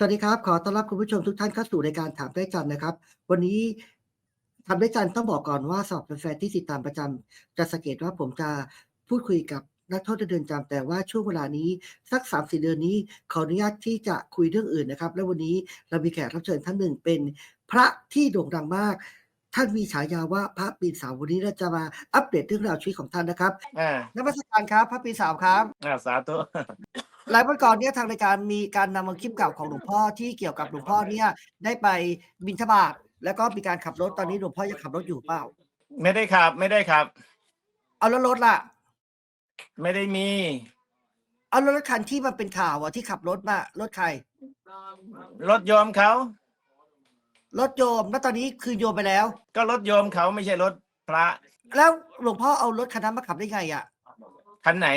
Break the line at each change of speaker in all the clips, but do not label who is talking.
สวัสดีครับ ขอต้อนรับคุณผู้ชมทุกท่านเข้าสู่รายการถามได้จันทร์นะครับ วันนี้ถามได้จันทร์ต้องบอกก่อนว่าสำหรับแฟนๆที่ติดตามประจำจะสังเกตว่าผมจะพูดคุยกับนักโทษในเรือนจำแต่ว่าช่วงเวลานี้สักสามสี่เดือนนี้ขออนุญาตที่จะคุยเรื่องอื่นนะครับ และวันนี้เรามีแขกรับเชิญท่านหนึ่งเป็นพระที่โด่งดังมาก ท่านมีฉายาว่าพระปีนสาววันนี้เราจะมาอัปเดตเรื่องราวชีวิตของท่านนะครับ
อ่าน
มัสการครับ พระปีนสาวครับ
อ่าสาธุ
หลายวันก่อนเนี่ยทางรายการมีการนำเอาคลิปเก่าของหลวงพ่อที่เกี่ยวกับหลวงพ่อเนี่ยได้ไปบิณฑบาตแล้วก็มีการขับรถตอนนี้หลวงพ่อยังขับรถอยู่เปล่า
ไม่ได้ขับ ไม่ได้ขับ
เอาแล้วรถล่ะ
ไม่ได้มี
เอาแล้วรถคันที่มันเป็นข่าวอะที่ขับรถมารถใคร
รถโยมเขา
รถโยมแล้วตอนนี้คือโยมไปแล้ว
ก็รถโยมเขาไม่ใช่รถพระ
แล้วหลวงพ่อเอารถคันนั้นมาขับได้ไงอะ
คันไหน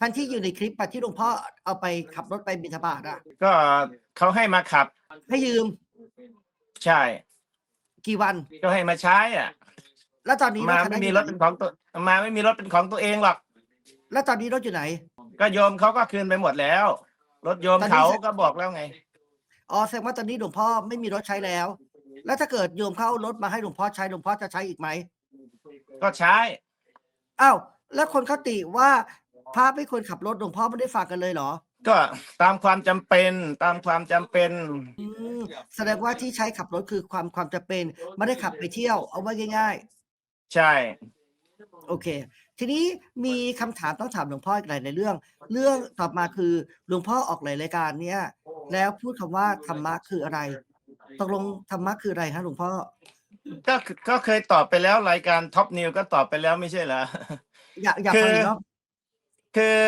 คันที่อยู่ในคลิปอะที่หลวงพ่อเอาไปขับรถไปบิณฑบาตอะ
ก็เขาให้มาขับ
ให้ยืม
ใช่
กี่วัน
ก็ให้มาใช้อะ
แล้วตอนนี้
มา
คัน
ไม่
นั้น
มี
อยู่
รถเป็นของตัวมาไม่มีรถเป็นของตัวเองหรอก
แล้วตอนนี้รถอยู่ไหน
ก็โยมเขาก็คืนไปหมดแล้ว รถโยม
ตอนนี้
เขา
จะ
ก็บอกแล้วไง
อ๋อแสดงว่าตอนนี้หลวงพ่อไม่มีรถใช้แล้ว แล้วถ้าเกิดโยมเข้าเอารถมาให้หลวงพ่อใช้หลวงพ่อจะใช้อีกไหม
ก็ใช้
อ้าวแล้วคนเขาติว่า พระไม่ควรขับรถหลวงพ่อไม่ได้ฝากกันเลยเหรอ
ก็ตามความจำเป็นตามความจำเป็น
อืมแสดงว่าที่ใช้ขับรถคือความความจำเป็นไม่ได้ขับไปเที่ยว เอาไว้ง่าย
ใช่
ๆ โอเค ทีนี้มีคำถามต้องถามหลวงพ่ออีกหลายๆเรื่อง เรื่องต่อมาคือหลวงพ่อออกหลายรายการเนี้ยแล้วพูดคำว่าธรรมะคืออะไรตกลงธรรมะคืออะไรฮะหลวงพ่อ
ก็ก็เคยตอบไปแล้วรายการท็อปนิวก็ตอบไปแล้วไม่ใช่เหรอ
อยากอยาก
คื
ฟัง
อ
อีกรอบ
คือ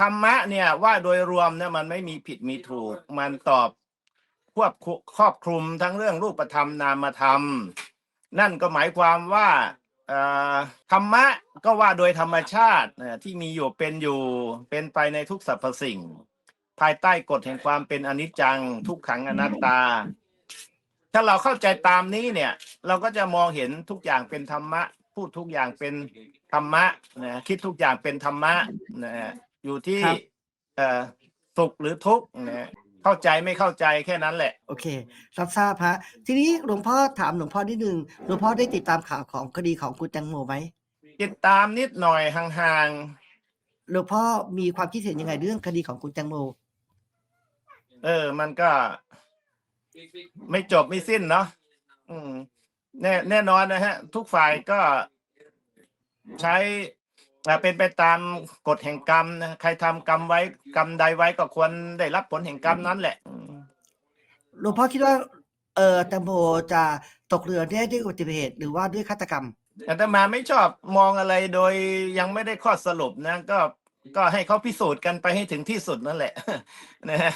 ธรรมะเนี่ยว่าโดยรวมเนี่ยมันไม่มีผิดมีถูก มันตอบควบคุครอบคลุมทั้งเรื่องรูปธรรมนามธรรม นั่นก็หมายความว่าธรรมะก็ว่าโดยธรรมชาติที่มีอยู่เป็นอยู่เป็นไปในทุกสรรพสิ่ง ภายใต้กฎแห่งความเป็นอนิจจังทุกขังอนัตตา ถ้าเราเข้าใจตามนี้เนี่ย เราก็จะมองเห็นทุกอย่างเป็นธรรมะ พูดทุกอย่างเป็นธรรมะนะคิดทุกอย่างเป็นธรรมะนะฮะอยู่ที่
ครับ
เอ่อสุขหรือทุกข์นะฮะเข้าใจไม่เข้าใจแค่นั้นแหละ
โอเครับทราบฮะทีนี้หลวงพ่อถามหลวงพ่อนิดนึงหลวงพ่อได้ติดตามข่าวของคดีของคุณแตงโมไหม
ติดตามนิดหน่อยห่าง
หลวงพ่อมีความคิดเห็นยังไงเรื่องคดีของคุณแตงโม
ๆเออ มันก็ ไม่จบไม่สิ้นเนาะอืม แน่แน่นอนนะฮะ ทุกฝ่ายก็ใช้อ่าเป็นไปตามกฎแห่งกรรมนะใครทำกรรมไว้กรรมใดไว้ก็ควรได้รับผลแห่งกรรมนั้นแหละอืม
หลวงพ่อคิดว่า เออแตงโมจะตกเรือได้ด้วยอุบัติเหตุหรือว่าด้วยฆาตกรรม
อาตมาไม่ชอบมองอะไรโดยยังไม่ได้ข้อสรุปนะ ก็ก็ให้เขาพิสูจน์กันไปให้ถึงที่สุดนั่นแหละนะฮะ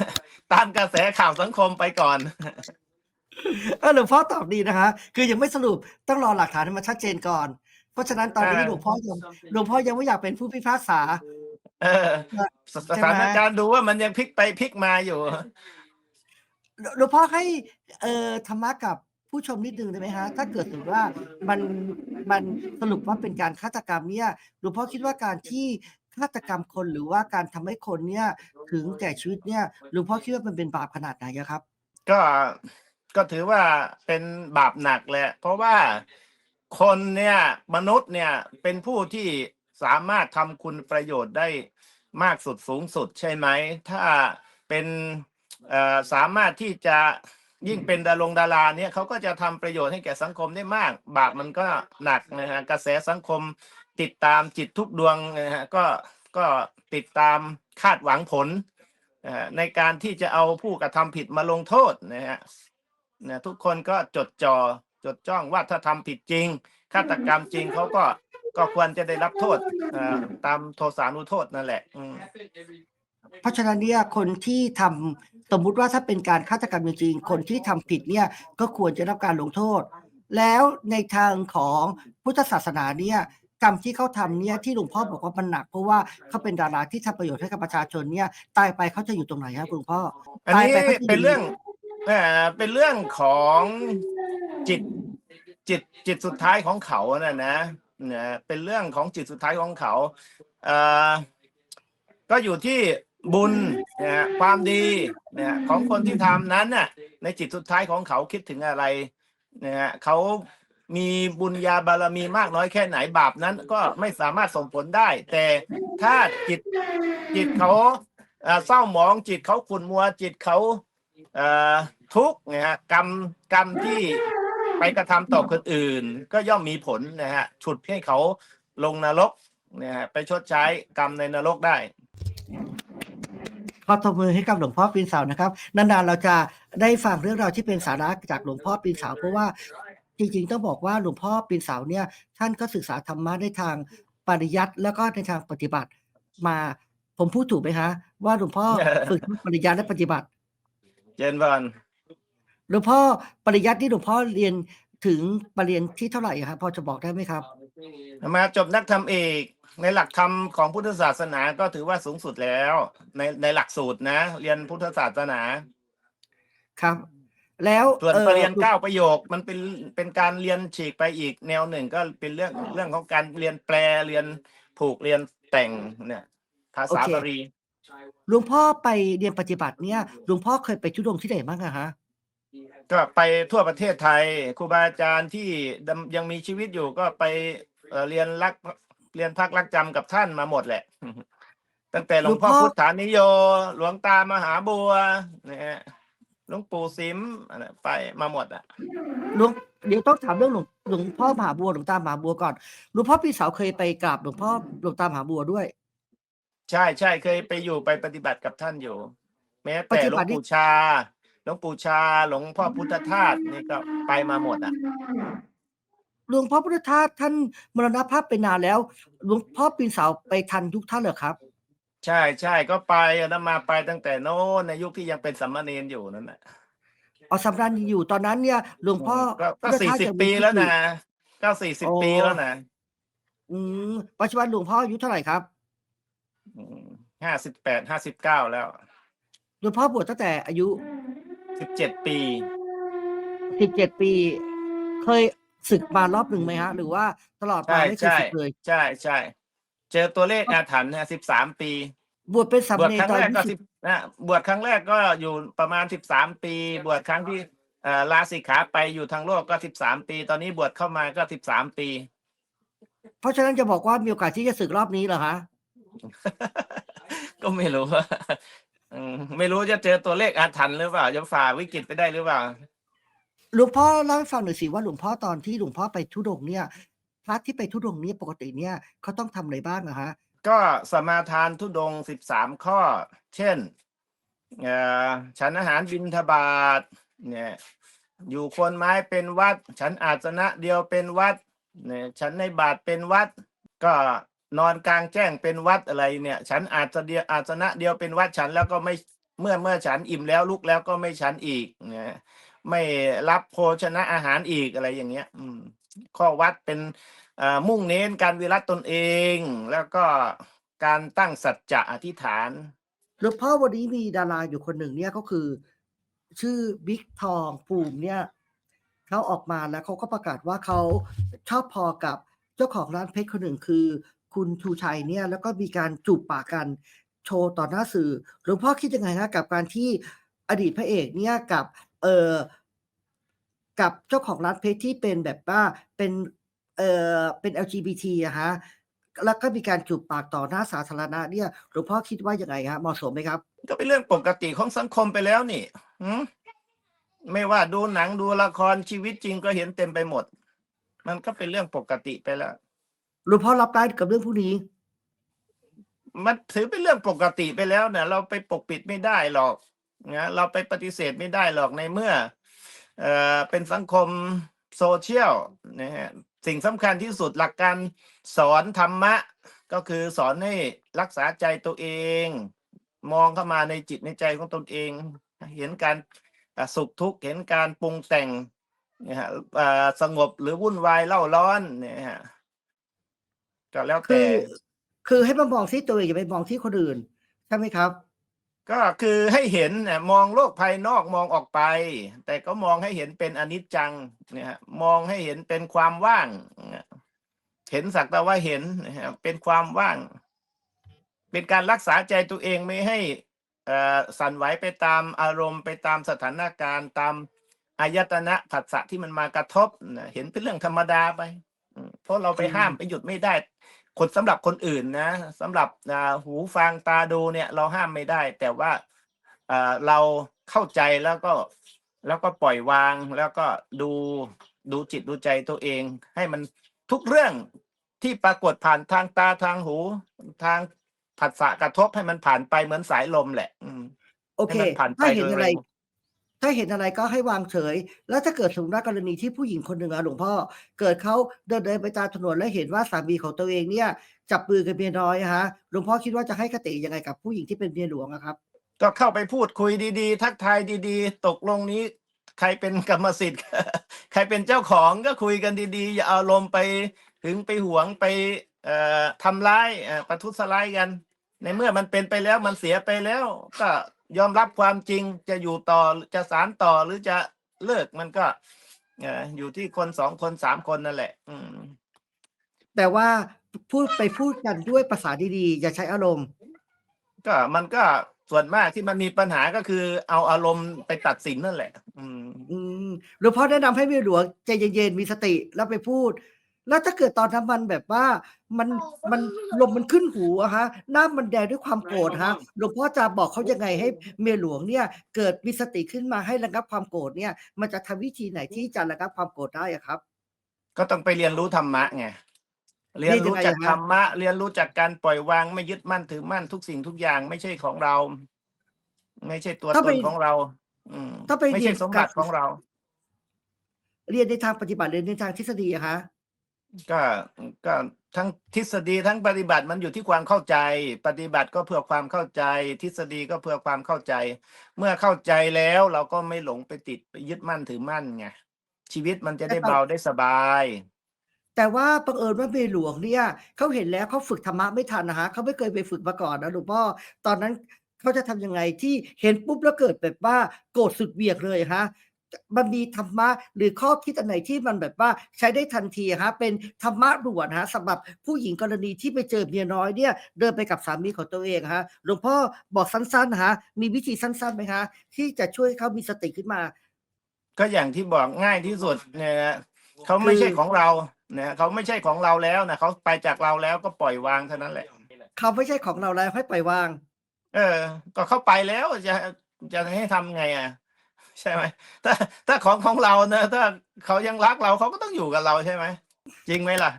ตามกระแสข่าวสังคมไปก่อน
เออหลวงพ่อตอบดีนะคะ คือยังไม่สรุปต้องรอหลักฐานให้มันชัดเจนก่อน เพราะฉะนั้นตอนนี้
อ่า
หลวงพ่อยังหลวงพ่อยังไม่อยากเป็นผู้พิพากษา
เออสสถานการณ์ดูว่ามันยังพลิกไปพลิกมาอยู่
หลวหลวงพ่อให้ เอ่อธรรมะกับผู้ชมนิดนึงได้ไหมฮะถ้าเกิดสมมติว่ามันมันสรุปว่าเป็นการฆาตกรรมเนี่ยหลวงพ่อคิดว่าการที่ฆาตกรรมคนหรือว่าการทำให้คนเนี่ย ถึงแก่ชีวิตเนี่ยหลวงพ่อคิดว่ามันเป็นบาปขนาดไหนอะครับ
ก็ ก็ถือว่าเป็นบาปหนักแหละ เพราะว่าคนเนี่ยมนุษย์เนี่ยเป็นผู้ที่สามารถทำคุณประโยชน์ได้มากสุดสูงสุดใช่ไหม ถ้าเป็นเอ่อสามารถที่จะยิ่งเป็นดารงดาราเนี่ยเขาก็จะทำประโยชน์ให้แก่สังคมได้มาก บาปมันก็หนักนะฮะกระแสสังคมติดตามจิตทุกดวงนะฮะก็ก็ติดตามคาดหวังผลเอ่อในการที่จะเอาผู้กระทำผิดมาลงโทษนะฮะ นะทุกคนก็จดจอ่อจดจ้องว่าถ้าทำผิดจริงฆาตกรรมจริงเขาก็ก็ควรจะได้รับโทษเอ่อตามโทสานุโทษนั่นแหละอืม
เพราะฉะนั้นเนี่ยคนที่ทำสมมุติว่าถ้าเป็นการฆาตกรรมจริงๆคนที่ทำผิดเนี่ยก็ควรจะรับการลงโทษ แล้วในทางของพุทธศาสนาเนี่ยกรรมที่เขาทำเนี่ยที่หลวงพ่อบอกว่ามันหนัก เพราะว่าเขาเป็นดาราที่ทำประโยชน์ให้กับประชาชนเนี่ยตายไปเขาจะอยู่ตรงไหนครับหลวงพ่อ
อัน
ตาย
นี้
ไปเขาจะ
เป็นเรื่องเอ่อเป็นเรื่องของจิตจิตจิตสุดท้ายของเขาน่ะนะนะเป็นเรื่องของจิตสุดท้ายของเขาเอ่อก็อยู่ที่บุญนะฮะความดีนะฮะของคนที่ทำนั้นน่ะในจิตสุดท้ายของเขาคิดถึงอะไรนะฮะเขามีบุญญาบารมีมากน้อยแค่ไหนบาปนั้นก็ไม่สามารถส่งผลได้ แต่ถ้าจิตจิตเขาเอ่อเศร้าหมองจิตเขาขุ่นมัวจิตเขา ทุกข์นะฮะกรรมกรรมที่ไปกระทำต่อคนอื่น ก็ย่อมมีผลนะฮะฉุดให้เขาลงนรกนะฮะไปชดใช้กรรมในนรกได้
ขอตบมือให้กับหลวงพ่อปีนเสานะครับนานๆเราจะได้ฟังเรื่องราวที่เป็นสาระจากหลวงพ่อปีนเสาเพราะว่าจริงๆ ต้องบอกว่าหลวงพ่อปีนเสาเนี่ยท่านก็ศึกษาธรรมะในทางปริยัติแล้วก็ในทางปฏิบัติมาผมพูดถูกไหมคะว่าหลวงพ่อฝึกทั้งปริยัติและปฏิบัติ
เจนบอล
หลวงพ่อปริยัติที่หลวงพ่อเรียนถึงปรริญญาที่เท่าไหร่อะครับพอจะบอกได้ไหมครับ
มาจบนักธรรมเอกในหลักธรรมของพุทธศาสนาก็ถือว่าสูงสุดแล้ว ในในหลักสูตรนะ เรียนพุทธศาสนา
ครับ แล้ว
ส่วน
อ่อ
ปรริญญาเก้าประโยคมันเป็นเป็นการเรียนฉีกไปอีกแนวหนึ่งก็เป็นเรื่องเรื่องของการเรียนแปลเรียนผูกเรียนแต่งเนี่ยภาษาบาลี
หลวงพ่อไปเรียนปฏิบัติเนี่ยหลวงพ่อเคยไปทุดงค์ที่ไหนบ้างอะฮะ
ก็ไปทั่วประเทศไทยครูบาอาจารย์ที่ดำยังมีชีวิตอยู่ก็ไปเอ่อเรียนรักเรียนพักรักจำกับท่านมาหมดแหละ ตั้งแต่หลวงพ่อ
หลวงพ่อ
พุทธานิโย หลวงตามหาบัวนะฮะหลวงปู่สิมอันนั้นไปมาหมดอะ
หลวงเดี๋ยวต้องถามเรื่องหลวงหลวงพ่อมหาบัวหลวงตามหาบัวก่อนหลวงพ่อปีเสาเคยไปกราบหลวงพ่อหลวงตามหาบัวด้วย
ใช่ใช่เคยไปอยู่ไปปฏิบัติกับท่านอยู่ แม้
ป
แต่
ฏิ
หลว
บั
ง
ตินี่
ปู่ชาหลวงปู่ชาหลวงพ่อพุทธทาสนี่ก็ไปมาหมดอะ
หลวงพ่อพุทธทาสท่านมรณภาพไปนานแล้วหลวงพ่อปีนเสาไปทันยุคท่านเหรอครับ
ใช่ใช่ก็ไปนะมาไปตั้งแต่โน้นในยุคที่ยังเป็นสัมมาเนนอยู่นั่นแหละ
เอาสำรันอยู่ตอนนั้นเนี่ย หลวงพ่อ
ก็ก็
พุทธ
สี่
ทาส
สิบ
ยังมี
ปี
ชีต
แล้ว
อยู่
นะก็สี่สิบ
โอ้
ปีแล้วนะ
อืมปัจจุบันหลวงพ่ออายุเท่าไหร่ครับ
ห้าสิบแปดห้าสิบเก้าแล้ว
หลวงพ่อบวชตั้งแต่อายุ
สิบเจ็ดปี
สิบเจ็ดปี เคยศึกมารอบหนึ่งไหมฮะ หรือว่าตลอดมา
ใช่
ไม่เคย
ใช่
ศึกเลย
ใช่ใช่เจอตัวเลขอาถรรพ์นะสิบสามปี
บวชเป็นสาม
บวช
เณ
ค
ร
รั้ง
ตอน
แรก
อายุ
ก็
สิ
สิ
บบ
นะบวชครั้งแรกก็อยู่ประมาณสิบสามปี บวชครั้งที่เอ่อลาสิกขาไปอยู่ทางโลกก็สิบสามปี ตอนนี้บวชเข้ามาก็สิบสามปี
เพราะฉะนั้นจะบอกว่ามีโอกาสที่จะศึกรอบนี้เหรอฮะ
ก็ไม่รู้ว่าอืมไม่รู้จะเจอตัวเลขอาถรรพ์หรือเปล่าจะฝ่าวิกฤตไปได้หรือเปล่า
หลวงพ่อเล่าให้ฟังหน่อยสิว่าหลวงพ่อตอนที่หลวงพ่อไปทุดงค์เนี่ยพระที่ไปทุดงค์เนี่ยปกติเนี่ยเขาต้องทำอะไรบ้างอะฮะ
ก็สมาทานทุดงสิบสามข้อ เช่นเอ่อฉันอาหารบิณฑบาตเนี่ยอยู่โคนไม้เป็นวัด ฉันอาสนะเดียวเป็นวัดเนี่ยฉันในบาทเป็นวัด ก็ นอนกลางแจ้งเป็นวัดอะไรเนี่ย ฉันอาจจะเดียวอาสนะเดียวเป็นวัดฉันแล้วก็ไม่เมื่อเมื่อฉันอิ่มแล้วลุกแล้วก็ไม่ฉันอีกเนี่ยไม่รับโภชนะอาหารอีกอะไรอย่างเงี้ย อืม ข้อวัดเป็นมุ่งเน้นการวิรัตตนเอง แล้วก็การตั้งสัจจะอธิษฐาน
หลวงพ่อวันนี้มีดาราอยู่คนหนึ่งเนี่ยก็คือ ชื่อบิ๊กทองภูมิเนี่ยเขาออกมาแล้วเขาก็ประกาศว่าเขาชอบพอกับเจ้าของร้านเพชรคนหนึ่งคือ คุณชูชัยเนี่ยแล้วก็มีการจูบปากกันโชว์ต่อหน้าสื่อหลวงพ่อคิดยังไงฮะกับการที่อดีตพระเอกเนี่ยกับเออกับเจ้าของร้านเพชรที่เป็นแบบว่าเป็นเออเป็น LGBT อะฮะแล้วก็มีการจูบปากต่อหน้าสาธารณะเนี่ยหลวงพ่อคิดว่ายังไงฮะเหมาะสมไหมครับ
ก็เป็นเรื่องปกติของสังคมไปแล้วนี่มไม่ว่าดูหนังดูละครชีวิตจริงก็เห็นเต็มไปหมด มันก็เป็นเรื่องปกติไปแล้ว
หลวงพ่อรับได้กับเรื่องพวกนี้
มันถือเป็นเรื่องปกติไปแล้วเนี่ยเราไปปกปิดไม่ได้หรอกนะเราไปปฏิเสธไม่ได้หรอกในเมื่อเอ่อเป็นสังคมโซเชียลนะฮะสิ่งสำคัญที่สุดหลักการสอนธรรมะ ก็คือสอนให้รักษาใจตัวเอง มองเข้ามาในจิตในใจของตนเอง เห็นการสุขทุกข์เห็นการปรุงแต่งนะฮะสงบหรือวุ่นวายเล่าร้อนเนี่ยฮะ ก็แล้ว
คื
แต่
อ คือให้มามองที่ตัวเองอย่าไปมองที่คนอื่นใช่ไหมครับ
ก็คือให้เห็นเนี่ยมองโลกภายนอกมองออกไป แต่ก็มองให้เห็นเป็นอนิจจังเนี่ยฮะมองให้เห็นเป็นความว่างเนี่ยเห็นสักแต่ว่าเห็นนะฮะเป็นความว่าง เป็นการรักษาใจตัวเองไม่ให้เอ่อสั่นไหวไปตามอารมณ์ไปตามสถานการณ์ตามอายตนะผัสสะที่มันมากระทบนะเห็นเป็นเรื่องธรรมดาไปอืมเพราะเราไป
อืม
ห้ามไปหยุดไม่ได้ คนสำหรับคนอื่นนะสำหรับอ่าหูฟังตาดูเนี่ยเราห้ามไม่ได้ แต่ว่าเอ่อเราเข้าใจแล้วก็แล้วก็ปล่อยวางแล้วก็ดูดูจิตดูใจตัวเอง ให้มันทุกเรื่องที่ปรากฏผ่านทางตาทางหูทางผัสสะกระทบให้มันผ่านไปเหมือนสายลมแหละอืม
โอเค
ให้มันผ่านไป
ถ้าเห็น
โดย
อะไร
เร็ว
ถ้าเห็นอะไรก็ให้วางเฉย แล้วถ้าเกิดสมมติว่ากรณีที่ผู้หญิงคนหนึ่งอะหลวงพ่อ เกิดเขาเดินเดินไปตามถนนแล้วเห็นว่าสามีของตัวเองเนี่ย จับมือกับเมียน้อยฮะหลวงพ่อคิดว่าจะให้คติยังไงกับผู้หญิงที่เป็นเมียหลวงอะครับ
ก็เข้าไปพูดคุยดีๆ ทักทายดีๆ ตกลงนี้ ใครเป็นกรรมสิทธิ์ ใครเป็นเจ้าของก็คุยกันดีๆ อย่าเอาลมณ์ไปถึงไปหวงไปเอ่อทำร้ายเอ่อประทุษร้ายกัน ในเมื่อมันเป็นไปแล้วมันเสียไปแล้ว ก็ ยอมรับความจริงจะอยู่ต่อจะสารต่อหรือจะเลิกมันก็เอ่ออยู่ที่คนสองคนสามคนนั่นแหละ อืม
แต่ว่าพูดไปพูดกันด้วยภาษาดีๆ อย่าใช้อารมณ์
ก็มันก็ส่วนมากที่มันมีปัญหาก็คือ เอาอารมณ์ไปตัดสินนั่นแหละ อืม
อืมหลวงพ่อแนะนำให้เมียหลวงใจเย็นๆมีสติแล้วไปพูด แล้วถ้าเกิดตอนนั้นมันแบบว่า มันมันลมมันขึ้นหูอะฮะหน้ามันแดงด้วยความโกรธฮะหลวงพ่อจะบอกเขายังไงให้เมียหลวงเนี่ย เกิดมีสติขึ้นมาให้ระงับความโกรธเนี่ย มันจะทำวิธีไหนที่จะระงับความโกรธได้อะครับ
ก็ต้องไปเรียนรู้ธรรมะไงเรียน
เรียนยัง
รู้
ไง
จาก
อะฮะ
ธรรมะ เรียนรู้จากการปล่อยวางไม่ยึดมั่นถือมั่นทุกสิ่งทุกอย่างไม่ใช่ของเรา ไม่ใช่ตัว
ถ้า
ต
ไป
นของเรา อืม
ถ้าไป
ไม่
เรีย
ใช่
น
สมบัติ
การ
ของเรา
เรียนในทางปฏิบัติเรียนในทางทฤษฎีอะฮะ
ก็ก็ทั้งทฤษฎีทั้งปฏิบัติมันอยู่ที่ความเข้าใจ ปฏิบัติก็เพื่อความเข้าใจ ทฤษฎีก็เพื่อความเข้าใจ เมื่อเข้าใจแล้วเราก็ไม่หลงไปติดไปยึดมั่นถือมั่นไงชีวิตมันจะได้
แต่
เบาได้สบาย
แต่ว่าบังเอิญว่าเมียหลวงเนี่ยเขาเห็นแล้วเขาฝึกธรรมะไม่ทันนะฮะเขาไม่เคยไปฝึกมาก่อนนะหลวงพ่อตอนนั้นเขาจะทำยังไงที่เห็นปุ๊บแล้วเกิดแบบว่าโกรธสุดเบียกเลยฮะ มันมีธรรมะหรือข้อคิดอันไหนที่มันแบบว่าใช้ได้ทันทีฮะเป็นธรรมะด่วนฮะสำหรับผู้หญิงกรณีที่ไปเจอเมียน้อยเนี่ยเดินไปกับสามีของตัวเองฮะหลวงพ่อบอกสั้นๆฮะมีวิธีสั้นๆไหมฮะที่จะช่วยให้เขามีสติขึ้นมา
ก็อย่างที่บอกง่ายที่สุดเนี่ยนะเขาไม่ใช่ของเราเนี่ยเขาไม่ใช่ของเราแล้วนะเขาไปจากเราแล้วก็ปล่อยวางเท่านั้นแหละ
เขาไม่ใช่ของเราแล้วให้ปล่อยวาง
เออ ก็เข้าไปแล้วจะจะให้ทำไงอะ ใช่ไหมถ้าถ้าของของเรานะถ้าเขายังรักเราเขาก็ต้องอยู่กับเราใช่ไหมจริงไหมล่ะ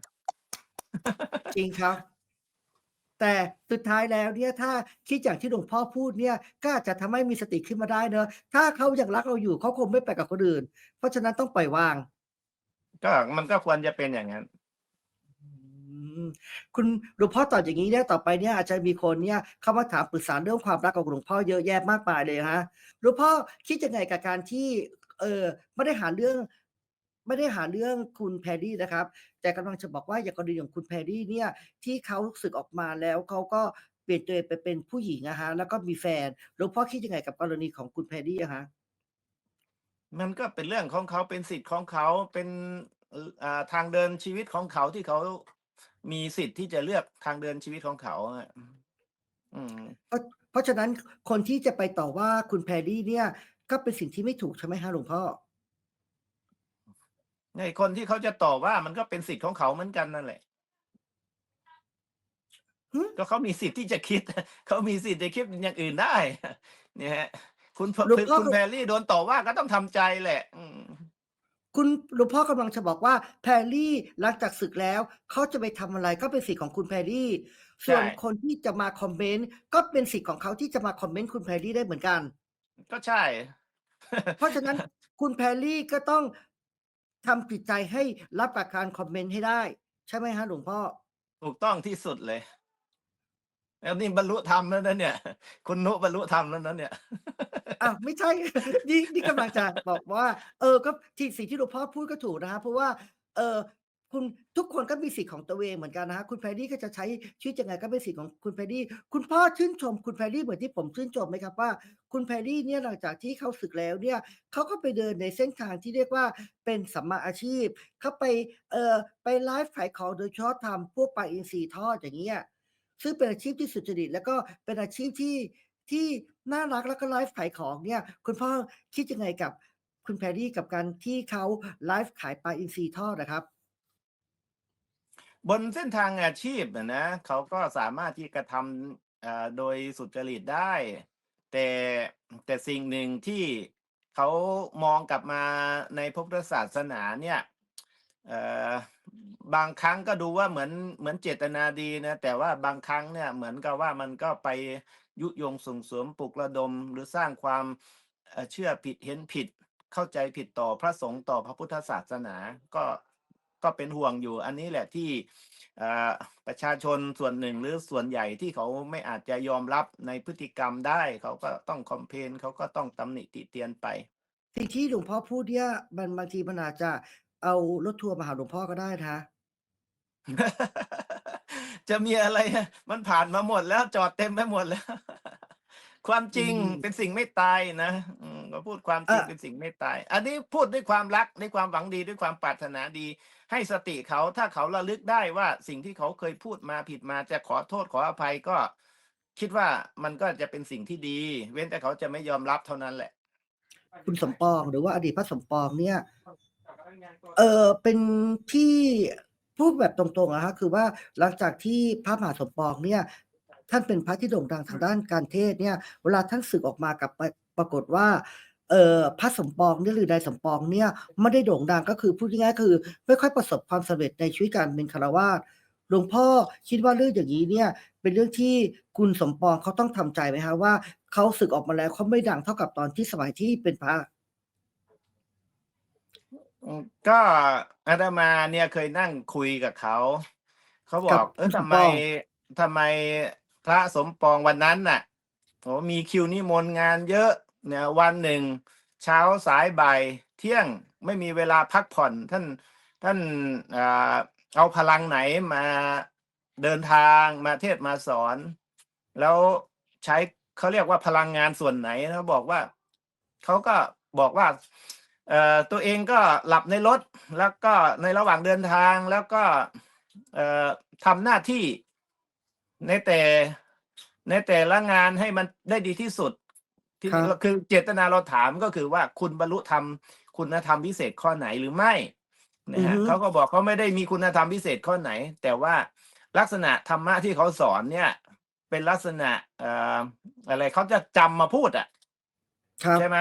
จริงครับ แต่สุดท้ายแล้วเนี่ยถ้าคิดอย่างที่หลวงพ่อพูดเนี่ย ก็อาจจะทำให้มีสติขึ้นมาได้เนอะถ้าเขายังรักเราอยู่เขาคงไม่ไปกับคนอื่น เพราะฉะนั้นต้องปล่อยวาง
ก็มันก็ควรจะเป็นอย่างนั้น
อืม คุณหลวงพ่อตอบอย่างนี้เนี่ยต่อไปเนี่ยอาจจะมีคนเนี่ยเข้ามาถามปรึกษาเรื่องความรักกับหลวงพ่อเยอะแยะมากมายเลยฮะหลวงพ่อคิดยังไงกับการที่เออไม่ได้หาเรื่องไม่ได้หาเรื่องคุณแพรรี่นะครับ แต่กำลังจะบอกว่าอย่างกรณีของคุณแพรรี่เนี่ยที่เขาสึกออกมาแล้วเขาก็เปลี่ยนตัวเองไปเป็นผู้หญิงอะฮะแล้วก็มีแฟนหลวงพ่อคิดยังไงกับกรณีของคุณแพรรี่อะฮะ
มันก็เป็นเรื่องของเขาเป็นสิทธิ์ของเขาเป็นทางเดินชีวิตของเขาที่เขา มีสิทธิ์ที่จะเลือกทางเดินชีวิตของเขาอะอืม
เพราะเพราะฉะนั้นคนที่จะไปต่อว่าคุณแพรรี่เนี่ย ก็เป็นสิ่งที่ไม่ถูกใช่ไหมฮะหลวงพ่อ
ในคนที่เขาจะตอบว่ามันก็เป็นสิทธิ์ของเขาเหมือนกันนั่นแหละ
หึ
ก็เขามีสิทธิ์ที่จะคิด เขามีสิทธิ์จะคิดอย่างอื่นได้ เนี่ยฮะ คุณพ
หลวงพ่อ
คุณแพรรี่โดนต่อว่าก็ต้องทำใจแหละ อืม
คุณหลวงพ่อกำลังจะบอกว่าแพรรี่หลังจากศึกแล้วเขาจะไปทำอะไรก็เป็นสิทธิ์ของคุณแพรรี่ ส่วน
ใช่
คนที่จะมาคอมเมนต์ก็เป็นสิทธิ์ของเขาที่จะมาคอมเมนต์คุณแพรรี่ได้เหมือนกัน
ก็ใช่
เพราะฉะนั้นคุณแพรรี่ก็ต้องทำจิตใจให้รับกับการคอมเมนต์ให้ได้ ใช่ไหมฮะหลวงพ่อ
ถูกต้องที่สุดเลย แล้วนี่บรรลุธรรมแล้วนะเนี่ย คุณนุบรรลุธรรมแล้วนะเนี่ย
อ้าวไม่ใช่ นี่นี่กำลังจะบอกว่า เออก็ที่สิ่งที่หลวงพ่อพูดก็ถูกนะฮะเพราะว่า เออคุณทุกคนก็มีสิทธิ์ของตัวเองเหมือนกันนะฮะคุณแพรรี่ก็จะใช้ชีวิตยังไงก็เป็นสิทธิ์ของคุณแพรรี่คุณพ่อชื่นชม คุณแพรรี่เหมือนที่ผมชื่นชมไหมครับว่า คุณแพรรี่เนี่ยหลังจากที่เขาศึกแล้วเนี่ยเขาก็ไปเดินในเส้นทางที่เรียกว่าเป็นสัมมาอาชีพเขาไปเออไปไลฟ์ขายของโดยเฉพาะทำพวกปลาอินทรีย์ทอดอย่างเงี้ย ซึ่งเป็นอาชีพที่สุจริต แล้วก็เป็นอาชีพที่ที่น่ารักแล้วก็ไลฟ์ขายของเนี่ย คุณพ่อคิดยังไงกับคุณแพรรี่กับการที่เขาไลฟ์ขายปลาอินทรีทอดนะครับ?
บนเส้นทางอาชีพอะนะเขาก็สามารถที่กระทำโดยสุจริตได้ แต่แต่สิ่งหนึ่งที่เขามองกลับมาในพระพุทธศาสนาเนี่ยเบางครั้งก็ดูว่าเหมือนเหมือนเจตนาดีนะแต่ว่าบางครั้งเนี่ยเหมือนกับว่ามันก็ไปยุยงส่งเสริมปลุกระดม หรือสร้างความเชื่อผิดเห็นผิด เข้าใจผิดต่อพระสงฆ์ต่อพระพุทธศาสนาก็ก็เป็นห่วงอยู่ อันนี้แหละที่ประชาชนส่วนหนึ่งหรือส่วนใหญ่ที่เขาไม่อาจจะยอมรับในพฤติกรรมได้ เขาก็ต้องคอมเพนเขาก็ต้องตำหนิติเตียนไป
สิ่งที่หลวงพ่อพูดเนี่ยมันบางทีมันอาจจะ เอารถทัวร์มาหาหลวงพ่อก็ได้นะคะ
จะมีอะไรอะมันผ่านมาหมดแล้วจอดเต็มไปหมดแล้ว ความ
อื
จริง
ม
เป็นสิ่งไม่ตายนะอืมก็พูดความ
เอ
จริง
อ
เป็นสิ่งไม่ตาย อันนี้พูดด้วยความรักด้วยความหวังดีด้วยความปรารถนาดี ให้สติเขาถ้าเขาระลึกได้ว่าสิ่งที่เขาเคยพูดมาผิดมาจะขอโทษขออภัยก็ คิดว่ามันก็จะเป็นสิ่งที่ดี เว้นแต่เขาจะไม่ยอมรับเท่านั้นแหละ
คุณสมปองหรือว่าอดีตพระสมปองเนี่ย เออเป็นที่พูดแบบตรงๆอะครับคือว่าหลังจากที่พระมหาสมปองเนี่ย ท่านเป็นพระที่โด่งดังทางด้านการเทศเนี่ย เวลาท่านสึกออกมากับปรากฏว่าเอ่อพระสมปองเนี่ยหรือนายสมปองเนี่ยไม่ได้โด่งดังก็คือพูดง่ายๆคือ ไม่ค่อยประสบความสำเร็จในชีวิตการเป็นฆราวาสหลวงพ่อคิดว่าเรื่องอย่างงี้เนี่ยเป็นเรื่องที่คุณสมปองเขาต้องทำใจไหมครับว่าเขาสึกออกมาแล้วเขาไม่ดังเท่ากับตอนที่สมัยที่เป็นพระ?
อืมก็อาตมาเนี่ยเคยนั่งคุยกับเขา เขาบ
กั
อบกเอ
คุ
อ
ณส
ทำ
ม
ไม
ปอง
ทำไมพระสมปองวันนั้นน่ะโอ้โฮมีคิวนิมนต์งานเยอะเนี่ยวันหนึ่ง เช้าสายบ่ายเที่ยงไม่มีเวลาพักผ่อน ท่านท่านอ่าเอาพลังไหนมาเดินทางมาเทศน์มาสอน แล้วใช้เขาเรียกว่าพลังงานส่วนไหนเขาบอกว่าเขาก็บอกว่าเอ่อ ตัวเองก็หลับในรถแล้วก็ในระหว่างเดินทางแล้วก็เอ่อทำหน้าที่ในแต่ในแต่ละงานให้มันได้ดีที่สุดที่
ครับ
เราคือเจตนาเราถามก็คือว่าคุณบรรลุธรรมคุณธรรมพิเศษข้อไหนหรือไม่น
อืะอ
ครั
ฮ
บึเขาก็บอกเขาไม่ได้มีคุณธรรมพิเศษข้อไหน แต่ว่าลักษณะธรรมะที่เขาสอนเนี่ย เป็นลักษณะเอ่ออะไรเขาจะจำมาพูดอะ
ครั
ใช่
บ
ไหม?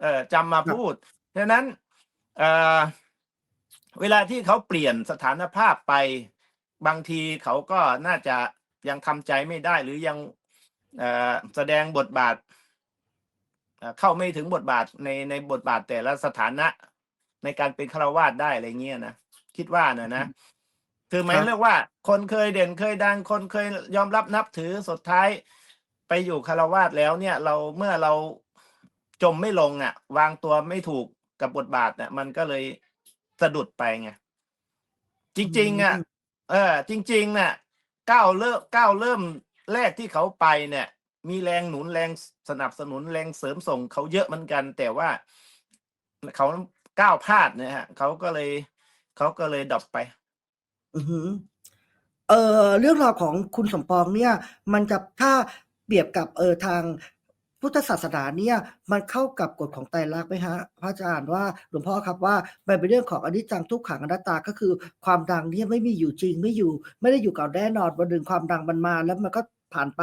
เออจำมา
ครั
พู
บ
ดฉะนั้นเเวลาที่เขาเปลี่ยนสถานภาพไปบางทีเขาก็น่าจะยังทำใจไม่ได้หรือยังแสดงบทบาทเข้าไม่ถึงบทบาทในในบทบาทแต่ละสถานะในการเป็นฆราวาสได้อะไรเงี้ยนะคิดว่านะนะคือหมายเรียกว่า คนเคยเด่นเคยดังคนเคยยอมรับนับถือสุดท้ายไปอยู่ฆราวาสแล้วเนี่ย เราเมื่อเราจมไม่ลงอะ วางตัวไม่ถูก กับบทบาทน่ะมันก็เลยสะดุดไปไงจ
อื
ริง ๆอะ
ม
เออ จริงๆน่ะก้าวเริ่มก้าวเริ่มแรกที่เขาไปเนี่ย มีแรงหนุนแรงสสนับสนุนแรงเสริมส่งเขาเยอะเหมือนกัน แต่ว่าเขาก้าวพลาดนะครับเขาก็เลยเขาก็เลยดร็อปไป
อือฮึเอ่อเรื่องราวของคุณสมปองเนี่ย มันจะถ้าเปรียบกับเอ่อทาง พุทธศาสนาเนี่ยมันเข้ากับกฎของไตรลักษณ์ไหมครับพระอาจารย์ว่าหลวงพ่อครับว่ามันเป็นเรื่องของอนิจจังทุกขังอนัตตาก็คือ ความดังเนี่ยไม่มีอยู่จริงไม่อยู่ ไม่ได้อยู่กับแน่นอนวันหนึ่งความดังมันมาแล้วมันก็ผ่านไป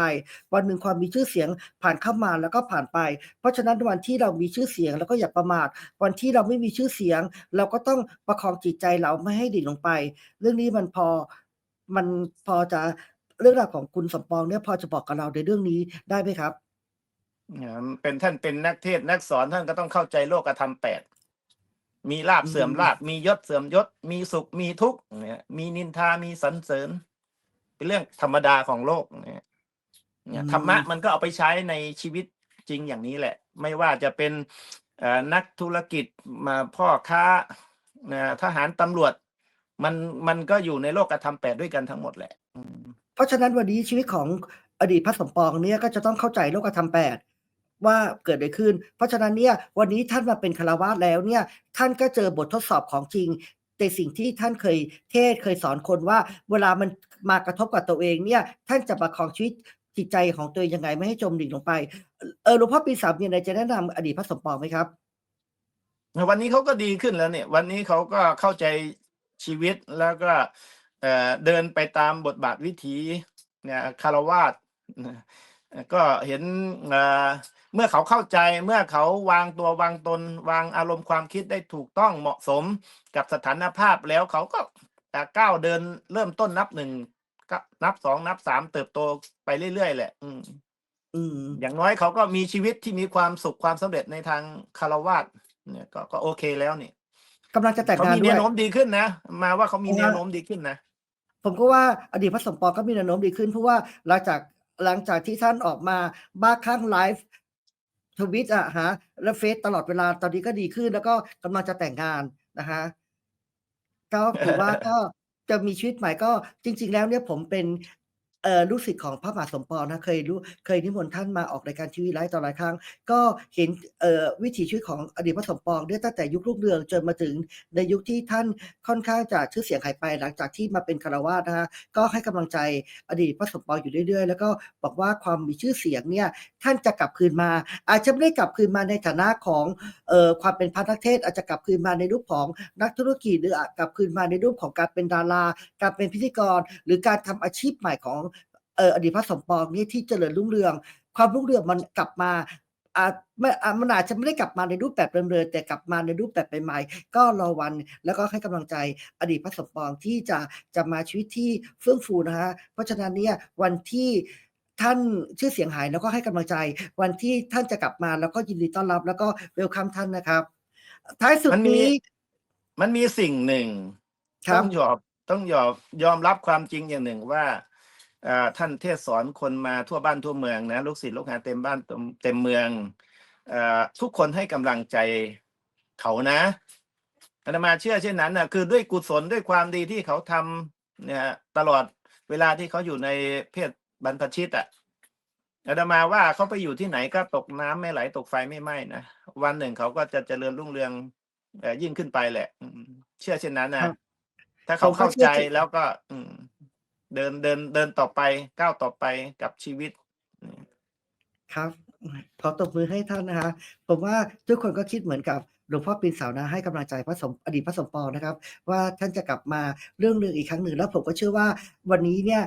วันหนึ่งความมีชื่อเสียงผ่านเข้ามาแล้วก็ผ่านไป เพราะฉะนั้นวันที่เรามีชื่อเสียงเราก็อย่าประมาทวันที่เราไม่มีชื่อเสียง เราก็ต้องประคองจิตใจเราไม่ให้ดิ่งลงไป เรื่องนี้มันพอมันพอจะเรื่องราวของคุณสมปองเนี่ยพอจะบอกกับเราในเรื่องนี้ได้ไหมครับ?
อ่าเป็นท่านเป็นนักเทศน์นักสอนท่านก็ต้องเข้าใจโลกธรรม8มีลาภ
อื
เสื่อมลาภ
ม
มียศเสื่อมยศ มีสุขมีทุกข์อย่างเงี้ยมีนินทามีสรรเสริญ เป็นเรื่องธรรมดาของโลกเนี่ย
อื
เนี่ยธรรมะ
ม
มันก็เอาไปใช้ในชีวิตจริงอย่างนี้แหละ ไม่ว่าจะเป็นเอ่อนักธุรกิจมาพ่อค้าอ่าทหารตำรวจ มันมันก็อยู่ในโลกธรรม8ด้วยกันทั้งหมดแหละอืม
เพราะฉะนั้นวันนี้ชีวิตของอดีตพระสมปองเนี่ยก็จะต้องเข้าใจโลกธรรม8 ว่าเกิดอะไรขึ้น เพราะฉะนั้นเนี่ยวันนี้ท่านมาเป็นฆรวาสแล้วเนี่ยท่านก็เจอบททดสอบของจริงแต่สิ่งที่ท่านเคยเทศเคยสอนคนว่า เวลามันมากระทบกับตัวเองเนี่ยท่านจะประคองชีวิตจิตใจของตัวเองยังไงไม่ให้จมดิ่งลงไป เออหลวงพ่อปีสามมีอะไรจะแนะนำอดีตพระสมปองไหมครับ
วันนี้เขาก็ดีขึ้นแล้วเนี่ย วันนี้เขาก็เข้าใจชีวิตแล้วก็เอ่อเดินไปตามบทบาทวิถีเนี่ยคารวาสนะ ก็เห็นเอ่อเมื่อเขาเข้าใจเมื่อเขาวางตัววางตน วางอารมณ์ความคิดได้ถูกต้องเหมาะสมกับสถานภาพแล้วเขาก็อะก้าวเดินเริ่มต้นนับหนึ่งก็นับสองนับสามเติบโตไปเรื่อยๆแหละอืม
อืม
อย่างน้อยเขาก็มีชีวิตที่มีความสุขความสำเร็จในทางคารวาสเนี่ยก็ก็โอเคแล้วนี่
กำลังจะแต่ง
เขา
งาน
มี
ด้
แน
วย
วโน้มดีขึ้นนะมาว่าเขามี
อ่า
แนวโน้มดีขึ้นนะ
ผมก็ว่าอดีตพระสมปองก็มีแนวโน้มดีขึ้นเพราะว่าหลังจาก หลังจากที่ท่านออกมาบ้าคลั่งไลฟ์ทวิตอะฮะและเฟซตลอดเวลาตอนนี้ก็ดีขึ้น แล้วก็กำลังจะแต่งงานนะฮะก็ถือว่าก็จะมีชีวิตใหม่ก็จริง ๆ แล้วเนี่ยผมเป็น เอ่อลูกศิษย์ของพระมหาสมปองนะเคยรู้เคยนิมนต์ท่านมาออกรายการทีวีไลฟ์ต่อหลายครั้ง ก็เห็นเอ่อวิถีชีวิตของอดีตพระสมปองเนี่ยตั้งแต่ยุครุ่งเรืองจนมาถึงในยุคที่ท่านค่อนข้างจะชื่อเสียงหายไปหลังจากที่มาเป็นคารวาสนะฮะก็ให้กำลังใจอดีตพระสมปองอยู่เรื่อยๆ แล้วก็บอกว่าความมีชื่อเสียงเนี่ยท่านจะกลับคืนมา อาจจะไม่ได้กลับคืนมาในฐานะของเอ่อความเป็นพระนักเทศอาจจะกลับคืนมาในรูปของนักธุรกิจหรือกลับคืนมาในรูปของการเป็นดารา การเป็นพิธีกร หรือการทำอาชีพใหม่ของ เอ่ออดีตพระสมปองนี่ที่เจริญรุ่งเรือง ความรุ่งเรืองมันกลับมาอาจไม่อามันอาจจะไม่ได้กลับมาในรูปแบบเดิมๆแต่กลับมาในรูปแบบใหม่ๆก็รอวันแล้วก็ให้กำลังใจอดีตพระสมปองที่จะจะมาชีวิตที่เฟื่องฟูนะฮะเพราะฉะนั้นเนี่ยวันที่ท่านชื่อเสียงหายแล้วก็ให้กำลังใจ วันที่ท่านจะกลับมาแล้วก็ยินดีต้อนรับ แล้วก็เวลคัมท่านนะครับ ท้ายสุด
มันมี
นี้
มันมีสิ่งหนึ่ง
ครั
ต้
บ
องยอมต้องยอมยอมรับความจริงอย่างหนึ่งว่าเอ่อ ท่านเทศสอนคนมาทั่วบ้านทั่วเมืองนะลูกศิษย์ลูกหาเต็มบ้านเต็มเต็มเมืองเอ่อทุกคนให้กำลังใจเขานะอาตมาเชื่อเช่นนั้นนะคือด้วยกุศลด้วยความดีที่เขาทำเนี่ยตลอดเวลาที่เขาอยู่ในเพศบรรพชิตอะอาตมาว่าเขาไปอยู่ที่ไหนก็ตกน้ำไม่ไหลตกไฟไม่ไหม้นะวันหนึ่งเขาก็จะเจริญรุ่งเรืองเอ่อยิ่งขึ้นไปแหละอืมเชื่อเช่นนั้น
ค
นะ
รับ
ถ้าเขา
ผมก็
เข้า
เชื่
ใจ
อจริง
แล้วก็ อืม เดินเดินเดินต่อไปก้าวต่อไปกับชีวิต
ครับ ขอตบมือให้ท่านนะคะ ผมว่าทุกคนก็คิดเหมือนกับหลวงพ่อปีนเสานะให้กำลังใจพระสมอดีตพระสมปองนะครับ ว่าท่านจะกลับมาเรื่องหนึ่งอีกครั้งหนึ่งแล้วผมก็เชื่อว่าวันนี้เนี่ย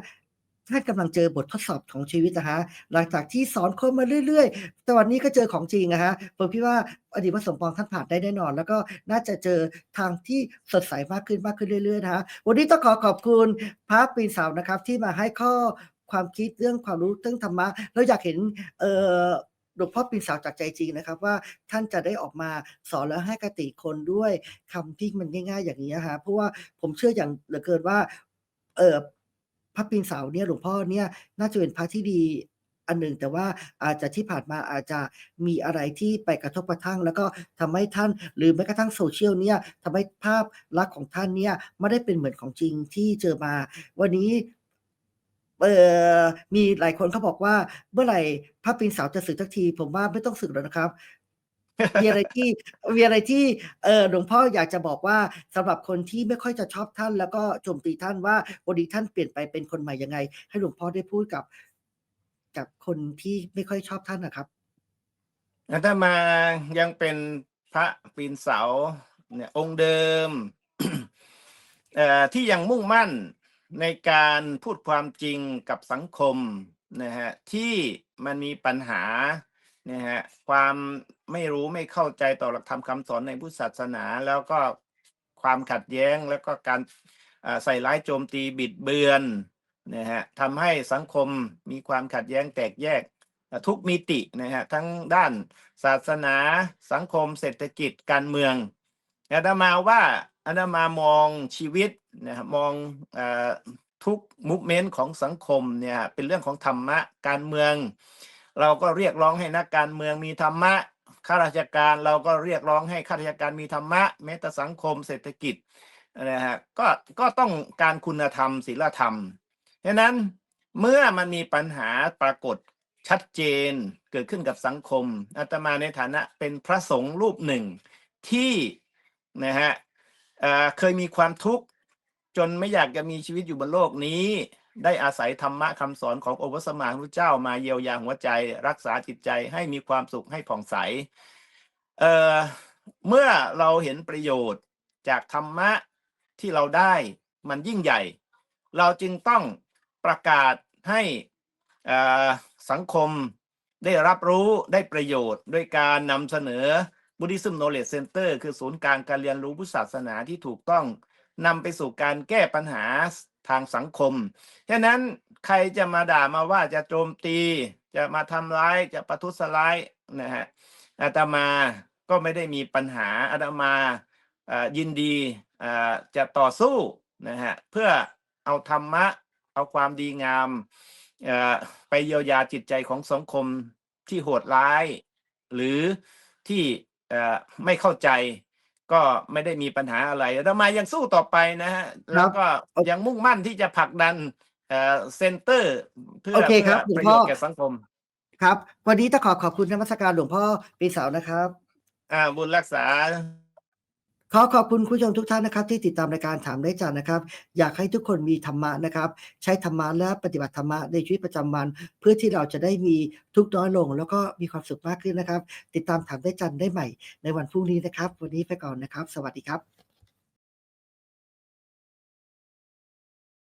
ท่านกำลังเจอบททดสอบของชีวิตนะฮะหลังจากที่สอนคนมาเรื่อยๆ แต่วันนี้ก็เจอของจริงนะฮะผมคิดว่าอดีตพระสมปองท่านผ่านได้แน่นอน แล้วก็น่าจะเจอทางที่สดใสมากขึ้นมากขึ้นเรื่อยๆนะฮะวันนี้ต้องขอขอบคุณพระปีนเสานะครับ ที่มาให้ข้อความคิดเรื่องความรู้เรื่องธรรมะเราอยากเห็นเอ่อหลวงพ่อปีนสาวจากใจจริงนะครับ ว่าท่านจะได้ออกมาสอนและให้กติคนด้วยคำที่มันง่าย ๆ อย่างนี้ฮะเพราะว่าผมเชื่ออย่างเหลือเกินว่าเออ พระปีนเสาเนี่ยหลวงพ่อเนี่ยน่าจะเป็นพระที่ดีอันหนึ่งแต่ว่าอาจจะที่ผ่านมาอาจจะมีอะไรที่ไปกระทบกระทั่ง แล้วก็ทำให้ท่านหรือแม้กระทั่งโซเชียลเนี่ยทำให้ภาพลักษณ์ของท่านเนี่ยไม่ได้เป็นเหมือนของจริงที่เจอมา วันนี้เออมีหลายคนเขาบอกว่าเมื่อไหร่พระปีนเสาจะสึกสักที ผมว่าไม่ต้องสึกแล้วนะครับ มีอะไรที่มีอะไรที่เออหลวงพ่ออยากจะบอกว่าสำหรับคนที่ไม่ค่อยจะชอบท่าน แล้วก็โจมตีท่านว่าวันนี้ท่านเปลี่ยนไปเป็นคนใหม่ยังไง ให้หลวงพ่อได้พูดกับกับคนที่ไม่ค่อยชอบท่านนะครับ
อาตมายังเป็นพระปีนเสาเนี่ยองค์เดิมเอ่อที่ยังมุ่งมั่นในการพูดความจริงกับสังคมนะฮะที่มันมีปัญหา นะฮะความไม่รู้ไม่เข้าใจต่อหลักธรรมคำสอนในพุทธศาสนา แล้วก็ความขัดแย้งแล้วก็การใส่ร้ายโจมตีบิดเบือนนะฮะทำให้สังคมมีความขัดแย้งแตกแยกทุกมิตินะฮะทั้งด้านศาสนาสังคมเศรษฐกิจการเมืองอาตมาว่าอาตมามองชีวิตนะฮะมองอทุกมุกเมนต์ของสังคมเนี่ยเป็นเรื่องของธรรมะการเมือง เราก็เรียกร้องให้นักการเมืองมีธรรมะข้าราชการเราก็เรียกร้องให้ข้าราชการมีธรรมะแม้แต่สังคมเศรษฐกิจนะฮะก็ก็ต้องการคุณธรรมศีลธรรมฉะนั้นเมื่อมันมีปัญหาปรากฏชัดเจนเกิดขึ้นกับสังคมอาตมาในฐานะเป็นพระสงฆ์รูปหนึ่งที่นะฮะเคยมีความทุกข์จนไม่อยากจะมีชีวิตอยู่บนโลกนี้ ได้อาศัยธรรมะคำสอนขององค์พระสมาสัมพุเจ้ามาเยียวยาหัวใจ รักษาจิตใจให้มีความสุขให้ผ่องใสเอ่อเมื่อเราเห็นประโยชน์จากธรรมะที่เราได้มันยิ่งใหญ่ เราจึงต้องประกาศให้สังคมได้รับรู้ได้ประโยชน์ ด้วยการนำเสนอ Buddhism Knowledge Center คือศูนย์กลางการเรียนรู้พุทธศาสนาที่ถูกต้องนำไปสู่การแก้ปัญหา ทางสังคม ฉะนั้นใครจะมาด่ามาว่าจะโจมตี จะมาทำร้ายจะประทุษร้ายนะฮะอาตมาก็ไม่ได้มีปัญหาอาตมาอ่อยินดีอ่อจะต่อสู้นะฮะเพื่อเอาธรรมะ เอาความดีงามอ่อไปเยียวยาจิตใจของสังคมที่โหดร้าย หรือที่อ่อไม่เข้าใจ ก็ไม่ได้มีปัญหาอะไรอาตมายังสู้ต่อไปนะฮะแล้วก็ยังมุ่งมั่นที่จะผลักดันเอ่อเซ็นเตอร์ เพื่อ
โอเคครับ
เพื่อ
หลวงพ่อ
ประโยชน์แก่สังคม
ครับ วันนี้ต้องขอขอบคุณนมัสการหลวงพ่อปีเสานะครับ
อ่าบุญรักษา
ขอขอบคุณคุณผู้ชมทุกท่านนะครับ ที่ติดตามรายการถามได้จันนะครับ อยากให้ทุกคนมีธรรมะนะครับ ใช้ธรรมะและปฏิบัติธรรมะในชีวิตประจำวัน เพื่อที่เราจะได้มีทุกน้อยลง แล้วก็มีความสุขมากขึ้นนะครับ ติดตามถามได้จันได้ใหม่ในวันพรุ่งนี้นะครับ วันนี้ไปก่อนนะครับ สวัสดีครับ